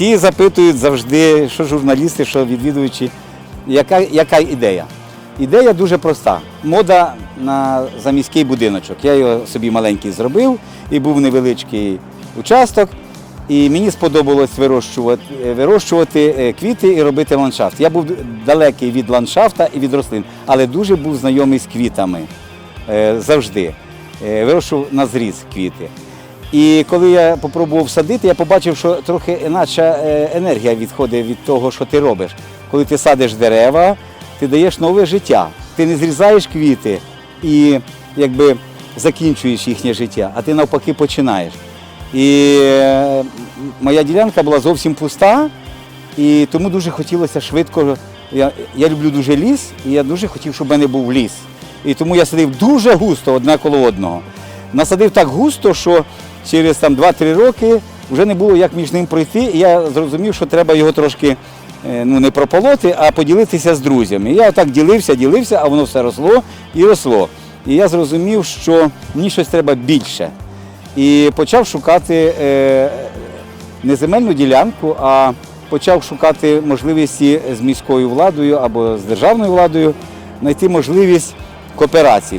всі запитують завжди, що журналісти, що відвідувачі, яка, яка ідея? Ідея дуже проста. Мода на заміський будиночок. Я його собі маленький зробив і був невеличкий участок. І мені сподобалось вирощувати, е, вирощувати е, квіти і робити ландшафт. Я був далекий від ландшафта і від рослин, але дуже був знайомий з квітами е, завжди. Вирощував на зріз квіти. І коли я спробував садити, я побачив, що трохи інакша е, енергія відходить від того, що ти робиш. Коли ти садиш дерева, ти даєш нове життя. Ти не зрізаєш квіти і якби закінчуєш їхнє життя, а ти навпаки починаєш. І е, моя ділянка була зовсім пуста, і тому дуже хотілося швидко. Я, я люблю дуже ліс, і я дуже хотів, щоб в мене був ліс. І тому я садив дуже густо одне коло одного. Насадив так густо, що через там, 2-3 роки вже не було як між ним пройти. І я зрозумів, що треба його трошки е, ну, не прополоти, а поділитися з друзями. І я отак ділився, ділився, а воно все росло і росло. І я зрозумів, що мені щось треба більше. І почав шукати е, не земельну ділянку, а почав шукати можливості з міською владою або з державною владою знайти можливість кооперації.